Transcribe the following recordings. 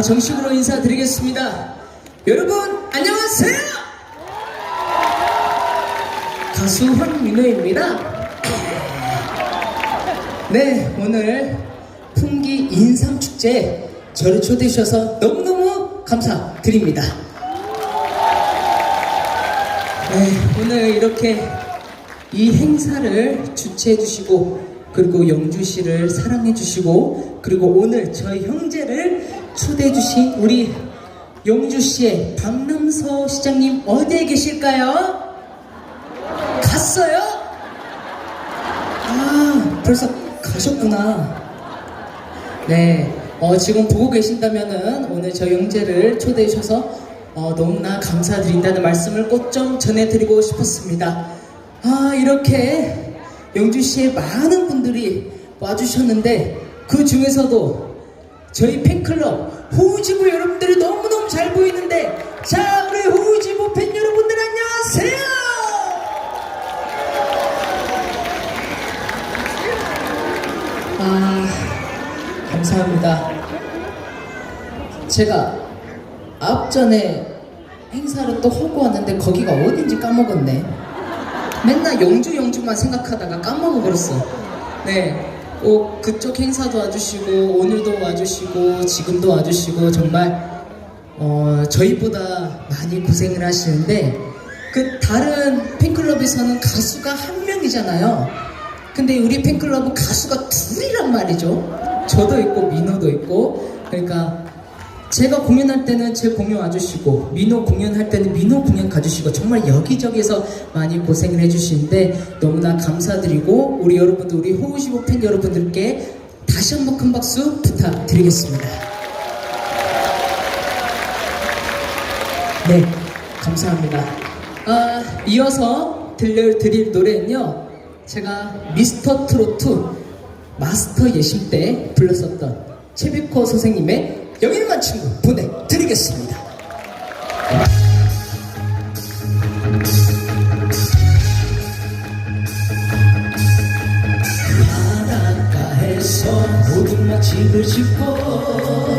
아, 정식으로 인사드리겠습니다. 여러분, 안녕하세요! 가수 황민호입니다. 네, 오늘 풍기 인삼축제 저를 초대해 주셔서 너무너무 감사드립니다. 네, 오늘 이렇게 이 행사를 주최해 주시고 그리고 영주 씨를 사랑해 주시고 그리고 오늘 저희 형제를 초대해 주신 우리 영주 씨의 박남서 시장님 어디에 계실까요? 갔어요? 아, 벌써 가셨구나. 네, 어, 지금 보고 계신다면은 오늘 저 영재를 초대해 주셔서 어, 너무나 감사드린다는 말씀을 꼭 좀 전해드리고 싶었습니다. 아, 이렇게 영주 씨의 많은 분들이 와주셨는데 그 중에서도 저희 팬클럽 호우지부 여러분들이 너무너무 잘 보이는데 자, 우리 호우지부 팬 여러분들 안녕하세요! 아, 감사합니다. 제가 앞전에 행사를 또 하고 왔는데 거기가 어딘지 까먹었네. 맨날 영주 영주만 생각하다가 까먹어버렸어. 네. 꼭 그쪽 행사도 와주시고 오늘도 와주시고 지금도 와주시고 정말 어, 저희보다 많이 고생을 하시는데 그 다른 팬클럽에서는 가수가 한 명이잖아요. 근데 우리 팬클럽은 가수가 둘이란 말이죠. 저도 있고 민호도 있고 그러니까 제가 공연할 때는 제 공연 와주시고 민호 공연할 때는 민호 공연 가주시고 정말 여기저기서 많이 고생을 해주시는데 너무나 감사드리고 우리 여러분들 우리 호우시보 팬 여러분들께 다시 한번 큰 박수 부탁드리겠습니다. 네, 감사합니다. 아, 이어서 들려드릴 노래는요. 제가 미스터 트로트 마스터 예심 때 불렀었던 최백호 선생님의 영일만 친구 보내드리겠습니다. 바닷가에서 모든 맛집을 짓고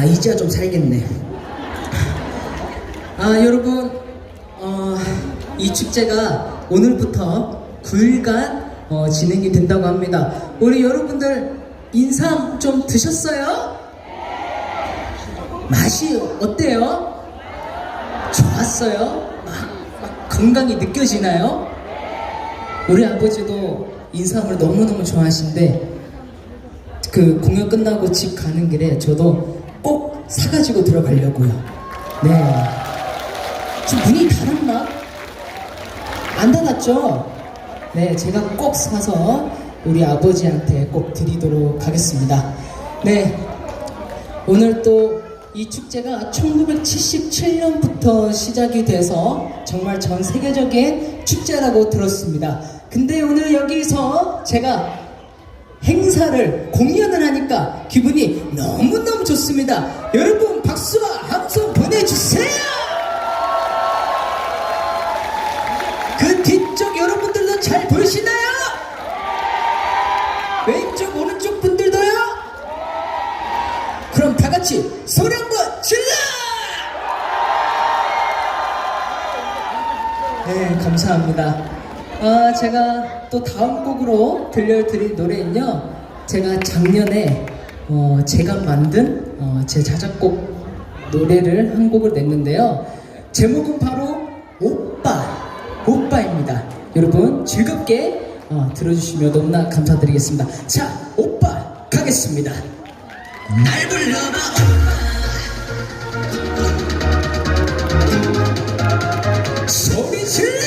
야 이제야 좀 살겠네. 아 여러분 어, 이 축제가 오늘부터 9일간 어, 진행이 된다고 합니다. 우리 여러분들 인삼 좀 드셨어요? 맛이 어때요? 좋았어요? 막, 막 건강이 느껴지나요? 우리 아버지도 인삼을 너무너무 좋아하시는데 그 공연 끝나고 집 가는 길에 저도 꼭 사가지고 들어가려고요. 네. 지금 문이 닫았나? 안 닫았죠? 네, 제가 꼭 사서 우리 아버지한테 꼭 드리도록 하겠습니다. 네. 오늘 또 이 축제가 1977년부터 시작이 돼서 정말 전 세계적인 축제라고 들었습니다. 근데 오늘 여기서 제가 행사를 공연을 하니까 기분이 너무너무 좋습니다. 여러분 박수와 함성 보내주세요. 그 뒤쪽 여러분들도 잘 보이시나요? 왼쪽 오른쪽 분들도요? 그럼 다 같이 소리 한번 질러! 네, 감사합니다. 아, 제가 또 다음 곡으로 들려드릴 노래는요. 제가 작년에 어, 제가 만든 어, 제 자작곡 노래를 한 곡을 냈는데요. 제목은 바로 오빠, 오빠입니다. 여러분 즐겁게 어, 들어주시면 너무나 감사드리겠습니다. 자, 오빠 가겠습니다. 날 불러봐 오빠 소리 질러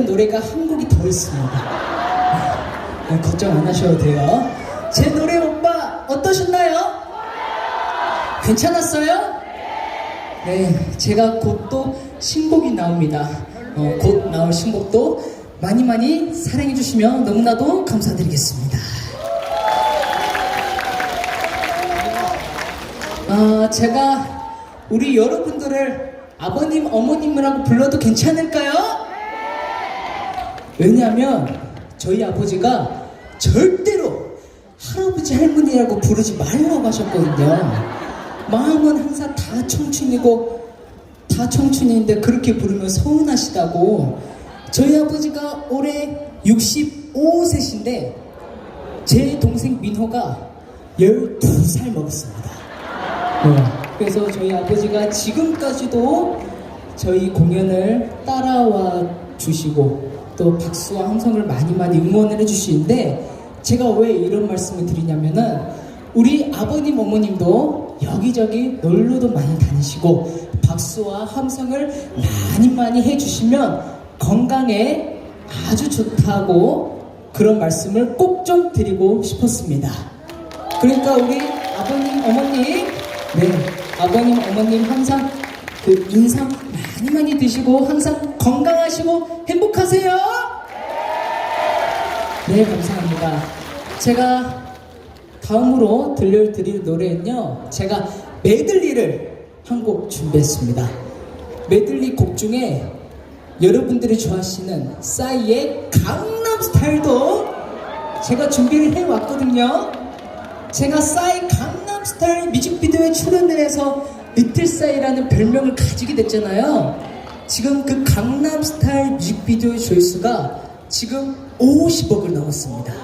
계약된 노래가 한 곡이 더 있습니다. 네, 걱정 안 하셔도 돼요. 제 노래 오빠 어떠셨나요? 괜찮았어요? 네, 제가 곧 또 신곡이 나옵니다. 어, 곧 나올 신곡도 많이 많이 사랑해 주시면 너무나도 감사드리겠습니다. 아, 제가 우리 여러분들을 아버님, 어머님이라고 불러도 괜찮을까요? 왜냐하면 저희 아버지가 절대로 할아버지, 할머니라고 부르지 말라고 하셨거든요. 마음은 항상 다 청춘이고 다 청춘인데 그렇게 부르면 서운하시다고 저희 아버지가 올해 65세신데 제 동생 민호가 12살 먹었습니다. 네. 그래서 저희 아버지가 지금까지도 저희 공연을 따라와 주시고 또 박수와 함성을 많이 많이 응원을 해주시는데 제가 왜 이런 말씀을 드리냐면은 우리 아버님 어머님도 여기저기 놀러도 많이 다니시고 박수와 함성을 많이 많이 해주시면 건강에 아주 좋다고 그런 말씀을 꼭 좀 드리고 싶었습니다. 그러니까 우리 아버님, 어머님, 네, 아버님, 어머님 항상 그 인상 많이 많이 드시고 항상 건강하시고 행복하세요. 네, 감사합니다. 제가 다음으로 들려드릴 노래는요, 제가 메들리를 한 곡 준비했습니다. 메들리 곡 중에 여러분들이 좋아하시는 싸이의 강남 스타일도 제가 준비를 해왔거든요. 제가 싸이 강남 스타일 뮤직비디오에 출연을 해서 리틀 싸이라는 별명을 가지게 됐잖아요. 지금 그 강남 스타일 뮤직비디오의 조회수가 지금 50억을 넘었습니다.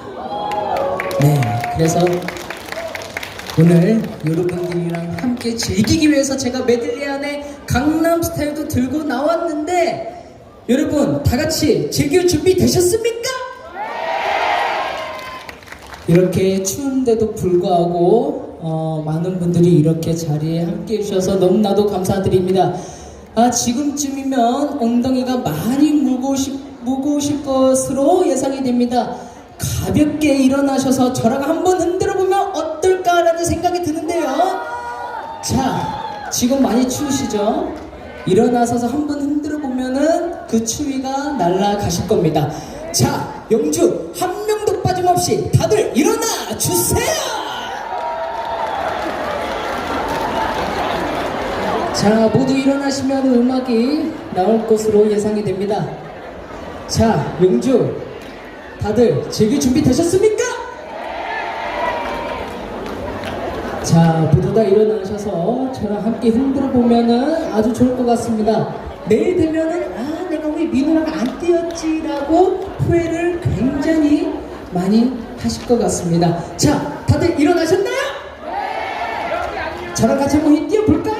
네, 그래서 오늘 여러분들이랑 함께 즐기기 위해서 제가 메들리 안에 강남 스타일도 들고 나왔는데 여러분 다 같이 즐길 준비 되셨습니까? 이렇게 추운데도 불구하고 어, 많은 분들이 이렇게 자리에 함께 해주셔서 너무나도 감사드립니다. 아, 지금쯤이면 엉덩이가 많이 무거우실, 것으로 예상이 됩니다. 가볍게 일어나셔서 저랑 한번 흔들어 보면 어떨까라는 생각이 드는데요. 자, 지금 많이 추우시죠? 일어나서서 한번 흔들어 보면은 그 추위가 날아가실 겁니다. 자, 영주 한 명도 빠짐없이 다들 일어나 주세요. 자, 모두 일어나시면 음악이 나올 것으로 예상이 됩니다. 자, 영주 다들 즐길 준비 되셨습니까? 자, 모두 다 일어나셔서 저랑 함께 흔들어 보면은 아주 좋을 것 같습니다. 내일 되면은 아, 내가 왜 민호랑 안 뛰었지라고 후회를 굉장히 많이 하실 것 같습니다. 자, 다들 일어나셨나요? 저랑 같이 한번 뛰어볼까요?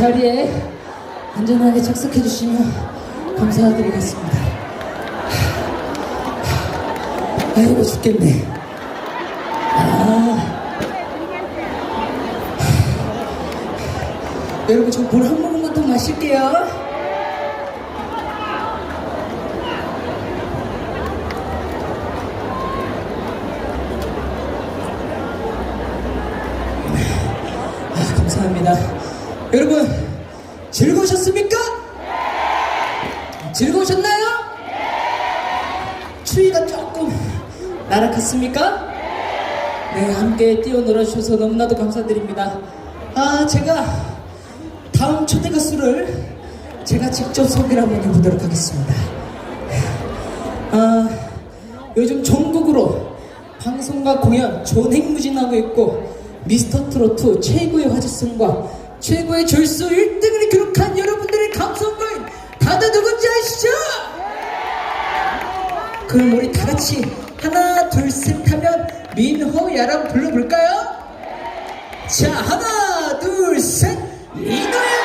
자리에 안전하게 착석해 주시면 감사드리겠습니다. 아이고 죽겠네. 아. 여러분 저 물 한 모금만 더 마실게요. 아, 감사합니다. 여러분 즐거우셨습니까? 즐거우셨나요? 추위가 조금 날아갔습니까? 네, 함께 뛰어놀아 주셔서 너무나도 감사드립니다. 아, 제가 다음 초대 가수를 제가 직접 소개를 한번 해보도록 하겠습니다. 아, 요즘 전국으로 방송과 공연 전행무진하고 있고 미스터 트로트 최고의 화제성과 최고의 졸수 1등을 기록한 감성거인 다들 누군지 아시죠? 그럼 우리 다 같이 하나 둘 셋 하면 민호 야랑 불러볼까요? 자 하나 둘 셋 민호야